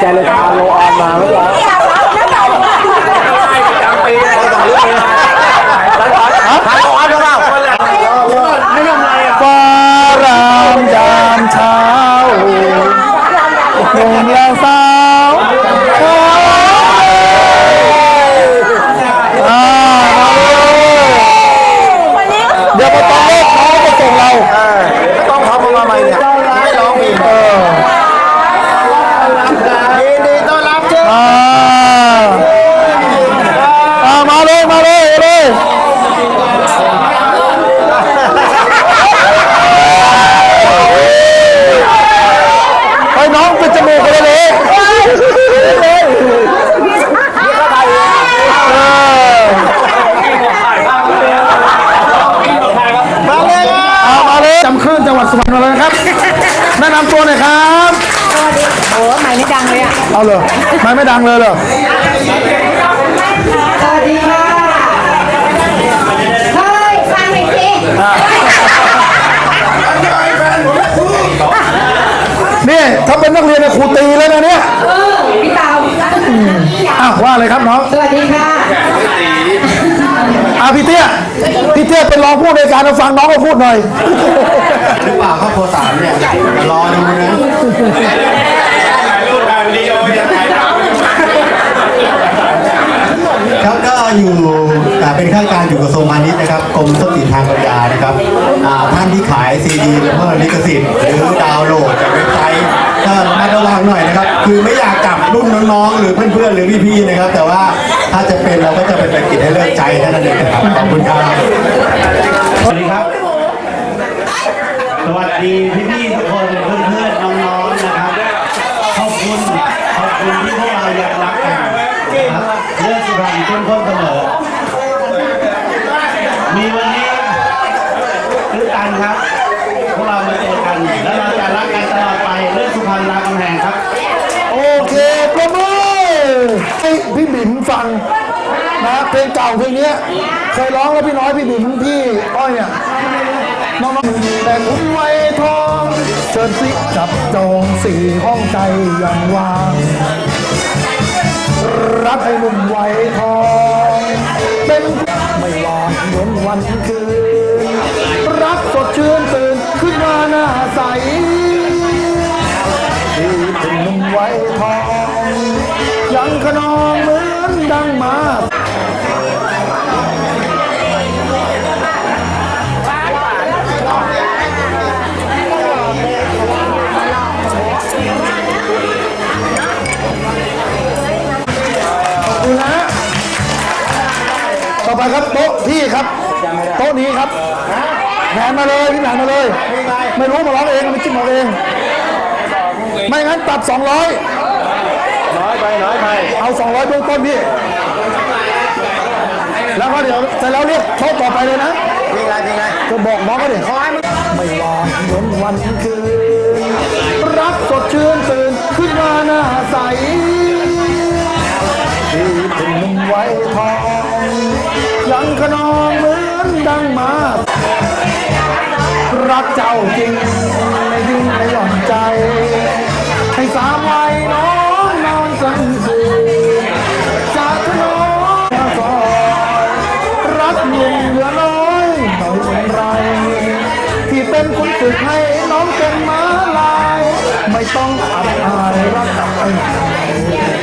ใจเลยพาโลออนมาเมื่อกี้ฟ้ารามยามเช้าหนุ่มและสาวอ่ามาเลยเดี๋ยวพอตอนเลิกเขาจะส่งเรา ต้องทำมาใหม่เนี่ยไม่ร้องเพลง เออ ยินดีต้อนรับเจ้า อ่าอ่ามาเลยมาเลยเอาเลยไอ้น้องปิดจมูกไปเลยเลยเออ มาเลย เอามาเลยจำคลื่นจังหวัดสุพรรณมาเลยนะครับ แนะนำตัวหน่อยครับ โอ้ไม่ไม่ดัง เลยอะเอาเลยไม่ไม่ดังเลยเหรอสวัสดีค่ะเฮ้ยฟังหน่อยสินี่ถ้าเป็นนักเรียนเนี่ยครูตีแล้วนะเนี่ยเออพี่เตาอ้าวว่าเลยครับน้องสวัสดีค่ะอะพี่เตี้ยพี่เตี้ยเป็นรองผู้ในวยการมาฟังน้องมาพูดหน่อยหรือเปล่าครอบครัวสามเนี่ยรอดูนะครับก็ อยู่อ่าเป็นข้าราชการอยู่กระทรวงพาณิชย์นะครับกรมทรัพย์สินทางปัญญานะครับอ่าท่านที่ขายซีดีเพื่อลิขสิทธิ์หรือดาวน์โหลดจากเว็บไซต์ก็ระมัดระวังหน่อยนะครับ คือไม่อยากจับรุ่นน้องๆ หรือเพื่อนๆ หรือพี่ๆ นะครับ แต่ว่าถ้าจะเป็นเราก็จะเป็นตะกิจให้เลิกใจแค่นั้นเองนะครับขอบคุณครับสวัสดีครับ สวัสดีพี่พี่ๆทุกคนเพื่อนเพื่อนๆน้องๆนะครับ ขอบคุณ ขอบคุณที่พวกเรายังรักกันนะครับเรื่องสุพรรณเข้มข้นเสมอ มีวันนี้ตื้อตันครับ พวกเรามาเจอกัน แล้วเราจะรักกันตลอดไปเรื่องสุพรรณรามคำแหงครับ โอเคประมือให้พี่บิ๋มฟังนะ เพลงเก่าเพลงเนี้ยเคยร้องแล้วพี่น้อยพี่บิ๋มพี่อ้อยเนี่ยน้องๆแต่คุณไว้ทองเชิญสิจับจองสี่ห้องใจอย่างวางรักให้หนุ่มไว้ทอง เป็นไม่หวานเหมือนวันคืนรักสดชื่นตื่นขึ้นมาหน้าใสที่เป็นหนุ่มไว้ทอง ยังขนองเหมือนดังมาาเลยพี่แผนมาเลย ไม่รู้มาร้องเองไม่จิ้มเอาเอง ไม่งั้นปรับ200 น้อยไปน้อยไปเอา 200เบื้องต้นพี่ แล้วก็เดี๋ยวเสร็จแล้วเรียกโต๊ะต่อไปเลยนะเพลงอะไรเพลงอะไรจะบอกน้องก็เดี๋ยวไม่หวานเหมือนวันคืนรักสดชื่นตื่นขึ้นมาหน้าใสที่เป็นหนุ่มไว้ทอง ยังขนองเหมือนดังมา รักเจ้าจริงไม่ดิ้นไม่หย่อนใจ ให้สามวัยน้องนอนสันสูจากถนนซอยรักหนุ่มเหลือน้อยไม่เป็นไร ที่เป็นคุณฝึกให้น้องเป็นม้าลาย ไม่ต้องอับอายรักกับไอ้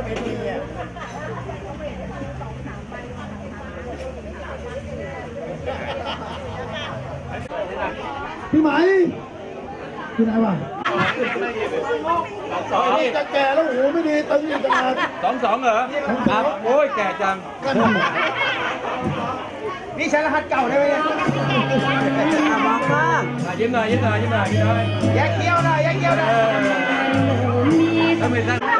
พี่ไหมพี่ไหนวะจะแก่แล้วหูไม่ดีตึงอีกต่างหากสองสองเหรอครับโอ้ยแก่จังกันนี่ใช้รหัสเก่าได้ไหมเนี่ยอะยิ้มหน่อยยิ้มหน่อยยิ้มหน่อยยิ้มหน่อยแยกเคี้ยวหน่อยแยกเคี้ยวหน่อยถ้าไม่สั้น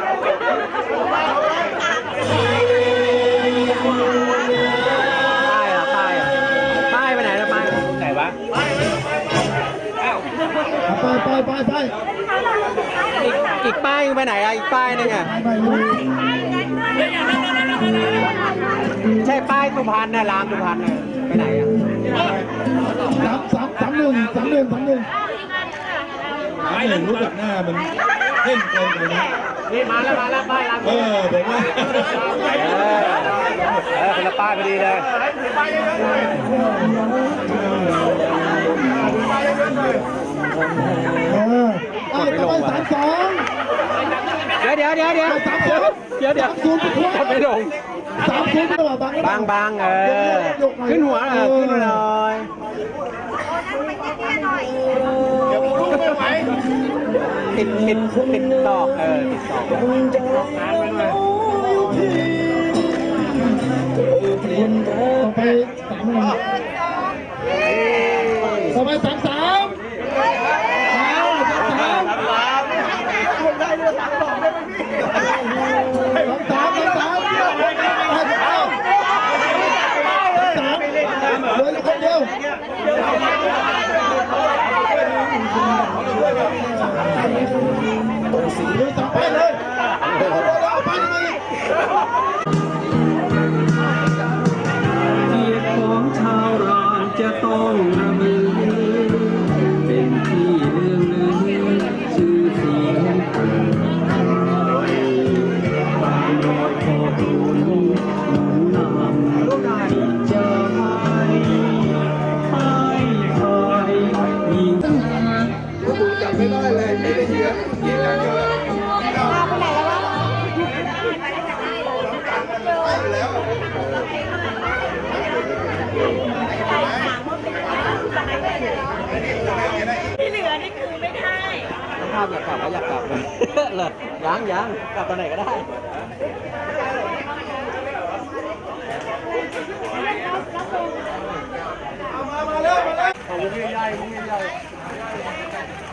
ไปไปไปไปอีกป้ายไปไหนอะอีกป้ายนึงอะไปลุยใช่ป้ายสุพรรณนะรามสุพรรณน่ะไปไหนอะสามสามสามหนึ่งสามหนึ่งสามหนึ่งไม่เห็นรู้จักหน้ามัน เล่นเกินไปนะนี่มาแล้วมาแล้วป้ายราเออผมว่าเออคนละป้ายพอดีเลยเออไอ้ต่อไปสามสองเดี๋ยวเดี๋ยวเดี๋ยวเดี๋ยวสามศูนย์เดี๋ยวเดี๋ยวสามศูนย์ไปทั่วไม่ลงสามศูนย์ไปทั่วบางบางบางเออขึ้นหัวเออขึ้นหน่อย ติดติดติดตอกเออติดตอกต่อไปสามหนึ่งต่อไปสามสามสามสามสามสามสามเหลือคนเดียว เหลือสองไปเลยเอาไปเลยเกียรติของชาวรานจะต้อง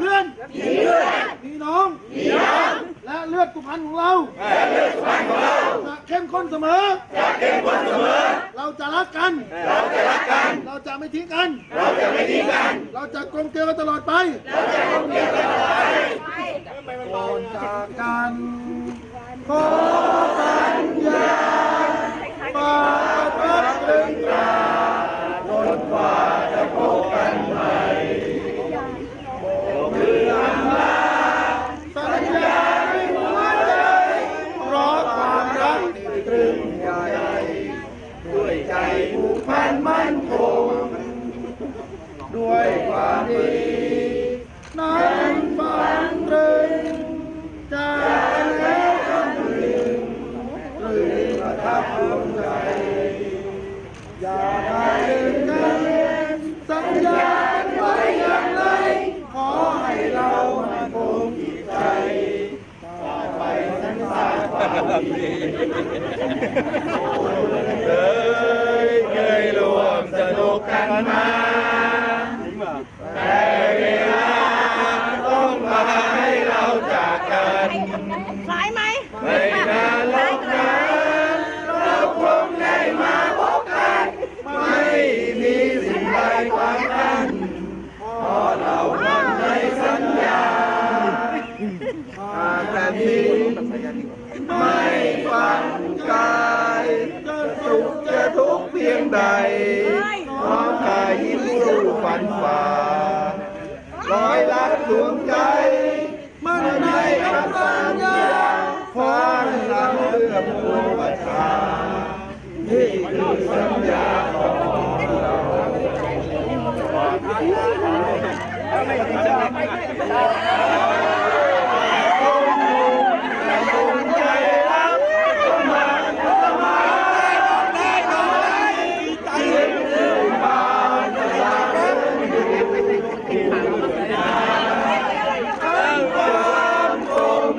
มีเพื่อนมีน้องและเลือดสุพรรณของเราจะเข้มข้นเสมอเราจะรักกัน เราจะไม่ทิ้งกัน เราจะกลมเกลียวกันตลอดไปก่อนจากกันขอสัญญาปาพักถึงตราจนกว่าจะพบกันใหม่เพื่อลาสัญญาในหัวใจเพราะความรักที่ตรึงใจ ด้วยใจผูกพันมั่นคง ด้วยความดีนั้นฝันตรึงใจแล้วก็ตรึงตรึงประทับดวงใจอย่าได้ลืมกันสัญญาไว้อย่างไรขอให้เรามันคงจิตใจต่อไปทั้งสามความดีเคยเคยรวมสนุกกันมา ใจน้องกายยิ้มรู้ฝันฝ่าร้อยลักดวงใจ มันในคำสัญญาฟ้ารักเพื่อมวลประชานี่คือสัญญาของเราไม่ได้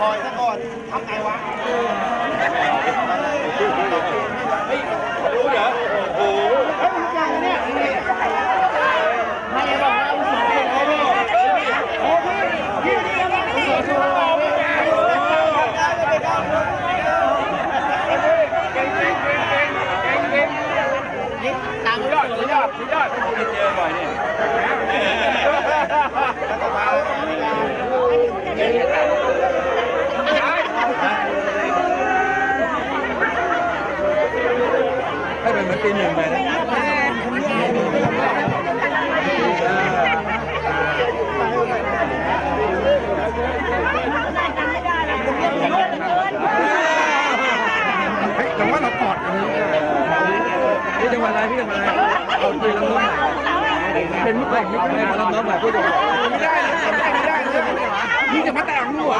คอยซะก่อนทำไงวะไม่รู้เหรอเป็นเหมือนปีหนึ่งไปนะ แต่ว่าเราปอดอันนี้พี่ จังหวัดอะไรพี่จังหวัดอะไรเอาปีละน้องเป็นมุกแบบมุกแบบน้องแบบพูดถึงไม่ได้ไม่ได้ไม่ได้พี่จะมาแต่งหัว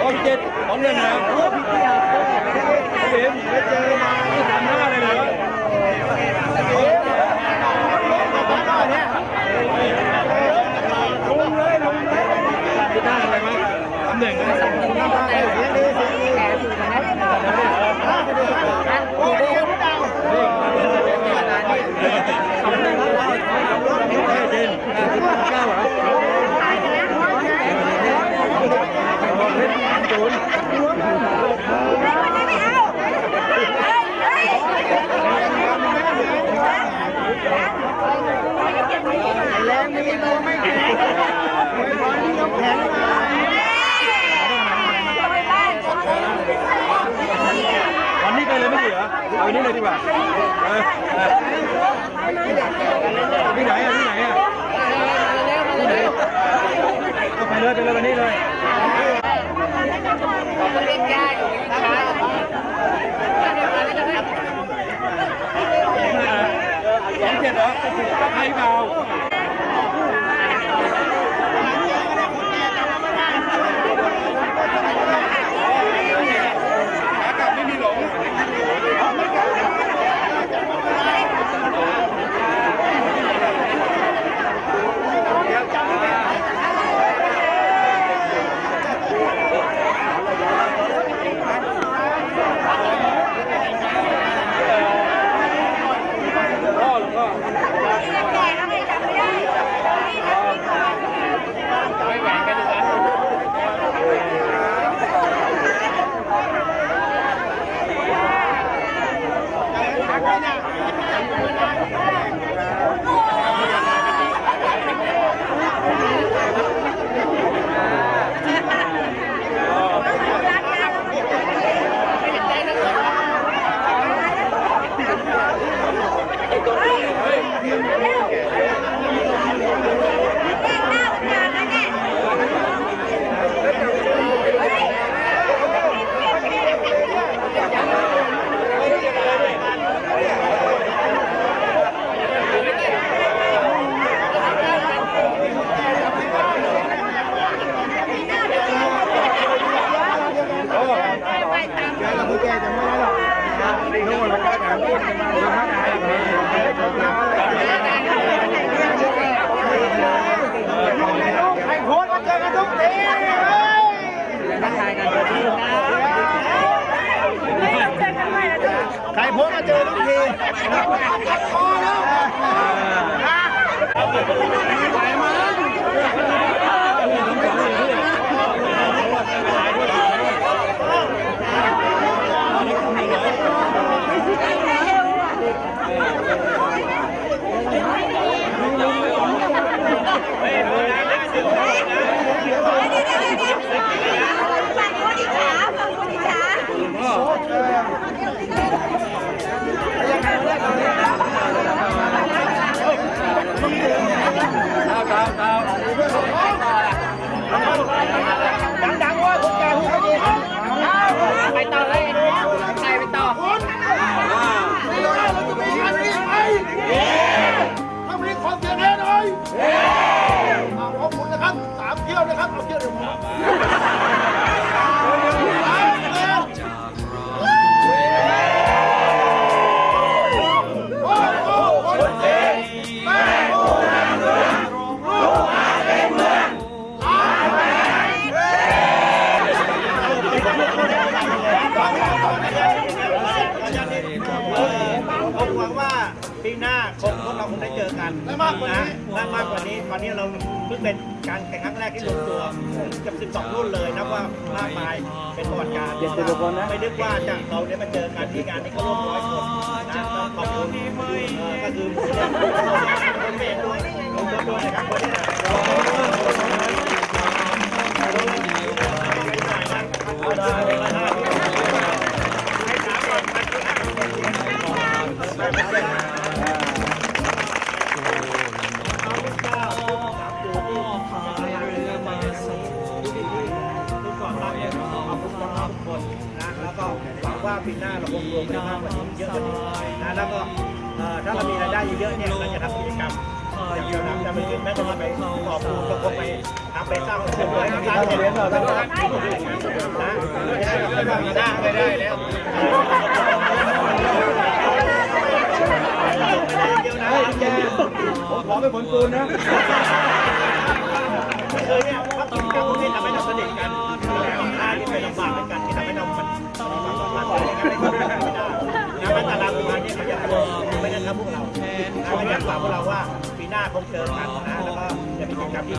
โอเคพร้อมเลยนะเห็นไม่เจอมาไม่ทำหน้าเลยเหรอลงเลยลงเลยพี่ได้อะไรมั้ยตำแหน่งอะไรเจนเก้าเหรอ วันนี้ไปเลยไม่ดีเหรอเอาอันนี้เลยดีกว่าเออเออที่ไหนอะที่ไหนอะที่ไหนก็ไปเลยไปเลยวันนี้เลยสองเจ็ดเหรอให้เบา chơi đúng gì khó lắm Hãy subscribe cho kênh Ghiền Mì Gõ Để không? Bỏ lỡ những video hấp dẫn กันได้มากกว่านี้และมากกว่านี้ตอนนี้เราเพิ่งเป็นการแข่งครั้งแรกที่ลงตัวเกับ12 รุ่นเลยนับว่ามากมายเป็นประวัติการเจ็ดสิบกว่าคนนะไม่นึกว่าจะเราได้มาเจอกันที่งานนี้ก็ร่วมร้อยคนนะต้องขอบคุณเอ่อก็คือคุณเมย์ด้วยคุณต้นด้วยนะครับวันนี้ให้ถามก่อนทุ คนนะแล้วก็หวังว่าปีหน้าเราคงรวมกันมากกว่านี้เยอะกว่านี้นะแล้วก็เอ่อถ้าเรามีรายได้เยอะๆเนี่ยเราจะทำกิจกรรมอย่างเดียวนะจะไปขึ้นแม้จะไปขอบคุณก็คงไปทำไปสร้างเสริมอะไรต่างๆเนี่ยเราต้องรักนะไม่ได้ไม่ได้ไม่ได้ไม่ได้แล้วเดียวนะผมขอไปผลปูนนะ คือเนี่ยว่ากิจกรรมพวกนี้ทำให้เราสนิทกัน นะมันได้ไม่ได้นะมันตารางงาเนี่ยเขาจะไม่ได้ทำพวกเรานะก็อยากฝากพวกเราว่าปีหน้าคงเจอกันนะแล้วก็จะมีกิจกรรมที่